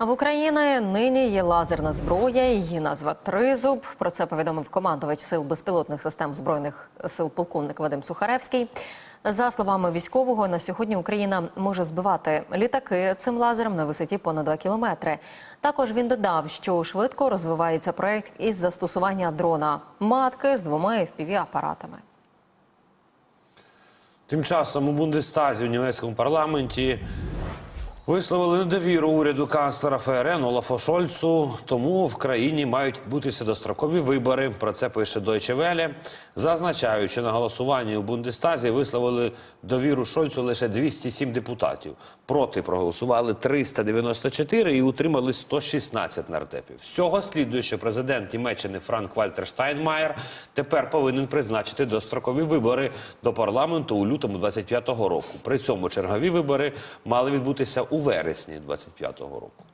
А в Україні нині є лазерна зброя. Її назва Тризуб. Про це повідомив командувач сил безпілотних систем збройних сил полковник Вадим Сухаревський. За словами військового, на сьогодні Україна може збивати літаки цим лазером на висоті понад 2 кілометри. Також він додав, що швидко розвивається проект із застосування дрона матки з двома fpv апаратами. Тим часом у Бундестазі в німецькому парламенті висловили недовіру уряду канцлера ФРН Олафа Шольцу. Тому в країні мають відбутися дострокові вибори. Про це пише Deutsche Welle. Зазначаючи на голосуванні у Бундестазі висловили довіру Шольцу лише 207 депутатів. Проти проголосували 394 і утримали 116 нардепів. З цього слідує, що президент Німеччини Франк Вальтер Штайнмаєр тепер повинен призначити дострокові вибори до парламенту у лютому 25-го року. При цьому чергові вибори мали відбутися у вересні 25-го року.